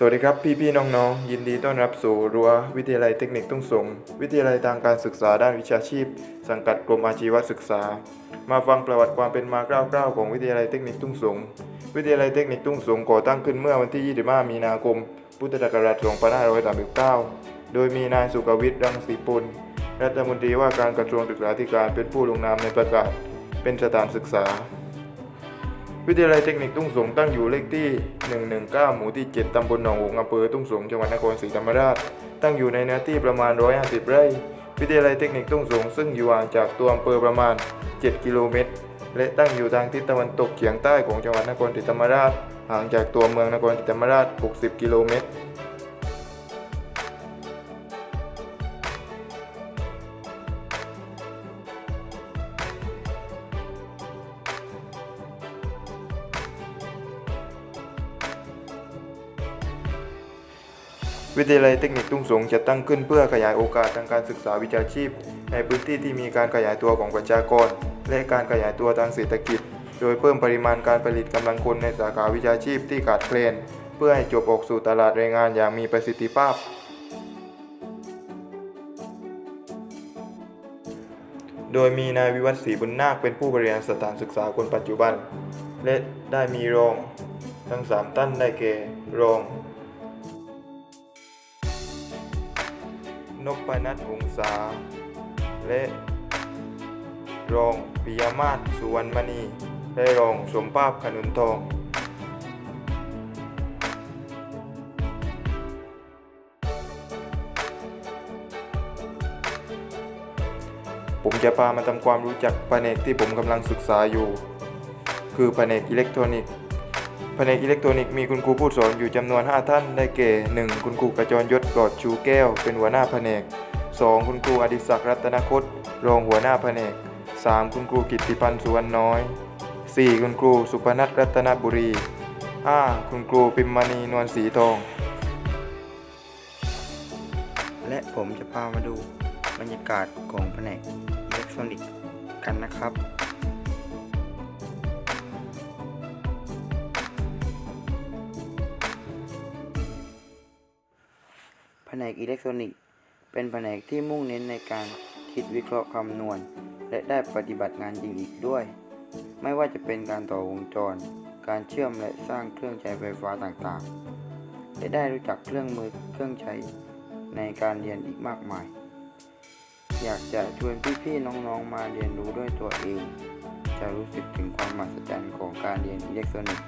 สวัสดีครับพี่พี่ๆน้องๆ ยินดีต้อนรับสู่รั้ววิทยาลัยเทคนิคทุ่งสง วิทยาลัยทางการศึกษาด้านวิชาชีพ สังกัดกรมอาชีวศึกษา มาฟังประวัติความเป็นมาคร่าวๆของวิทยาลัยเทคนิคทุ่งสง วิทยาลัยเทคนิคทุ่งสงก่อตั้งขึ้นเมื่อวันที่ 25 มีนาคม พุทธศักราช 2539 โดยมีนายสุกวิทย์รังสีปุลรัฐมนตรีว่าการกระทรวงศึกษาธิการเป็นผู้ลงนามในประกาศ เป็นสถานศึกษา วิทยาลัยเทคนิคทุ่งสงตั้งอยู่เลขที่ 119 หมู่ที่ 7 ตำบลหนองหงอำเภอทุ่งสงจังหวัดนครศรีธรรมราช ตั้งอยู่ในเนื้อที่ประมาณ 150 ไร่ วิทยาลัยเทคนิคทุ่งสงซึ่งอยู่ห่างจากตัวอำเภอประมาณ 7 กิโลเมตร และตั้งอยู่ทางทิศตะวันตกเฉียงใต้ของจังหวัดนครศรีธรรมราช ห่างจากตัวเมืองนครศรีธรรมราช 60 กิโลเมตร วิทยาลัยเทคนิคทุ่งสงจะตั้งขึ้นเพื่อขยายโอกาสทางการศึกษาวิชาชีพ ในพื้นที่ที่มีการขยายตัวของประชากร และการขยายตัวทางเศรษฐกิจ โดยเพิ่มปริมาณการผลิตกำลังคนในสาขาวิชาชีพที่ขาดแคลน เพื่อให้จบออกสู่ตลาดแรงงานอย่างมีประสิทธิภาพ โดยมีนายวิวัฒน์ศรีบุญนาคเป็นผู้บริหารสถานศึกษาคนปัจจุบัน และได้มีรอง ทั้งสามท่านได้แก่รอง นพนัทวงศาและรองปิยมาศสุวรรณมณี และรองสมภาพขนุนทองผมจะพามาทำความรู้จักแผนกที่ผมกำลังศึกษาอยู่ คือแผนกอิเล็กทรอนิกส์ แผนกอิเล็กทรอนิกส์มีคุณครูผู้สอนอยู่จำนวน 5 ท่าน ได้แก่ 1. คุณครูกระจรยศกอดชูแก้ว เป็นหัวหน้าแผนก 2. คุณครูอดิศักดิ์รัตนคตรองหัวหน้าแผนก 3. คุณครูกิตติพันธ์สุวรรณน้อย 4. คุณครูสุพนัทรัตนบุรี 5. คุณครูปิมมณีนวลสีทอง และผมจะพามาดูบรรยากาศของแผนกอิเล็กทรอนิกส์กันนะครับ แผนกอิเล็กทรอนิกส์เป็นแผนกที่มุ่งเน้นในการคิดวิเคราะห์คำนวณ และได้ปฏิบัติงานจริงอีกด้วย ไม่ว่าจะเป็นการต่อวงจร การเชื่อมและสร้างเครื่องใช้ไฟฟ้าต่างๆ และได้รู้จักเครื่องมือเครื่องใช้ในการเรียนอีกมากมาย อยากจะชวนพี่ๆน้องๆมาเรียนรู้ด้วยตัวเอง จะรู้สึกถึงความมหัศจรรย์ของการเรียนอิเล็กทรอนิกส์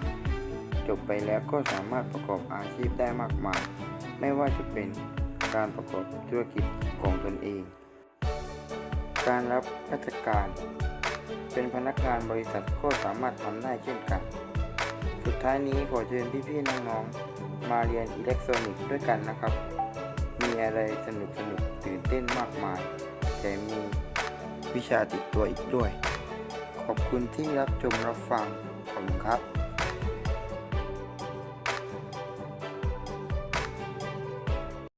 จบไปแล้วก็สามารถประกอบอาชีพได้มากมาย ไม่ว่าจะเป็นการประกอบธุรกิจของตนเอง การรับราชการ เป็นพนักงานบริษัทก็สามารถทำได้เช่นกัน สุดท้ายนี้ขอเชิญพี่ๆน้องๆ มาเรียนอิเล็กทรอนิกส์ด้วยกันนะครับ มีอะไรสนุกสนุกตื่นเต้นมากมายแถมมีวิชาติดตัวอีกด้วย ขอบคุณที่รับชมรับฟัง ขอบคุณครับ